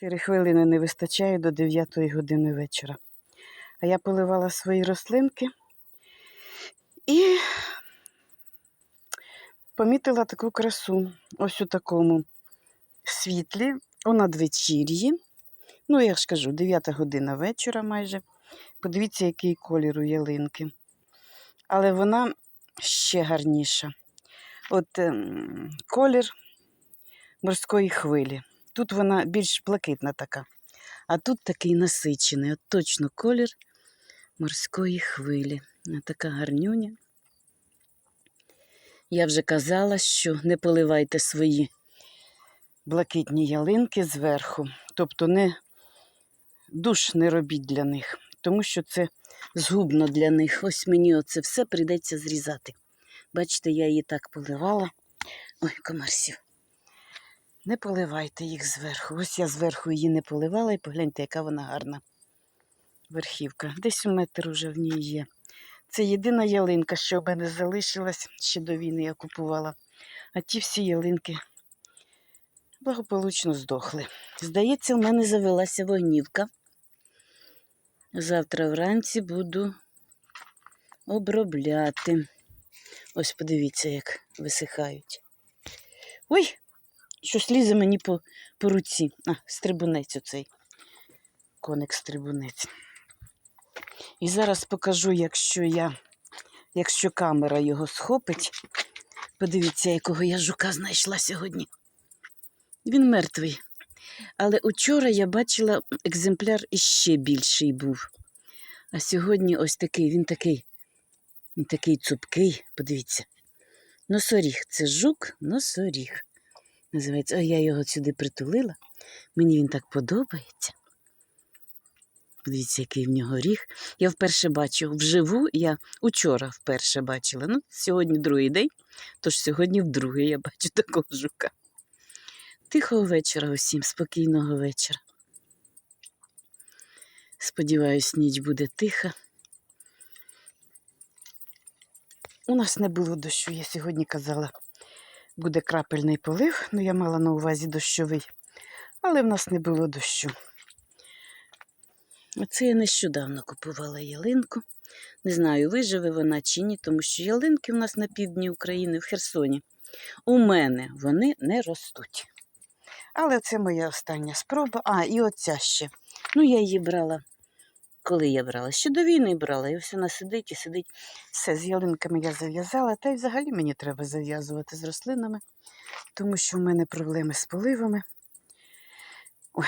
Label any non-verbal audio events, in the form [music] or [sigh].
4 хвилини не вистачає до 9 години вечора. А я поливала свої рослинки і помітила таку красу. Ось у такому світлі, у надвечір'ї. Ну, я ж кажу, 9 година вечора майже. Подивіться, який колір у ялинки. Але вона ще гарніша. От ем, колір морської хвилі. Тут вона більш блакитна така. А тут такий насичений, от точно колір морської хвилі. Така гарнюня. Я вже казала, що не поливайте свої блакитні ялинки зверху. Тобто не душ не робіть для них, тому що це згубно для них. Ось мені оце все прийдеться зрізати. Бачите, я її так поливала. Ой, комарсів. Не поливайте їх зверху. Ось я зверху її не поливала і погляньте, яка вона гарна верхівка. Десь у метр уже в ній є. Це єдина ялинка, що в мене залишилась ще до війни я купувала. А ті всі ялинки благополучно здохли. Здається, в мене завелася вогнівка. Завтра вранці буду обробляти. Ось подивіться, як висихають. Ой, щось лізе мені по, по руці. А, стрибунець оцей. Коник стрибунець. І зараз покажу, якщо я, якщо камера його схопить. Подивіться, якого я жука знайшла сьогодні. Він мертвий. Але учора я бачила екземпляр іще більший був. А сьогодні ось такий, він такий, він такий цупкий, подивіться. Носоріг. Це жук носоріг. Називається. Ой, я його сюди притулила. Мені він так подобається. Подивіться, який в нього ріг. Я вперше бачу вживу, я учора вперше бачила. Ну, сьогодні другий день, тож сьогодні вдруге я бачу [laughs] такого жука. Тихого вечора усім, спокійного вечора. Сподіваюсь, ніч буде тиха. У нас не було дощу, я сьогодні казала, буде крапельний полив, ну я мала на увазі дощовий, але в нас не було дощу. Оце я нещодавно купувала ялинку. Не знаю, виживе вона чи ні, тому що ялинки в нас на півдні України, в Херсоні. У мене вони не ростуть. Але це моя остання спроба. А, і оця ще. Ну, я її брала. Коли я брала? Ще до війни брала. І ось вона сидить і сидить. Все, з ялинками я зав'язала, та й взагалі мені треба зав'язувати з рослинами, тому що в мене проблеми з поливами. Ой,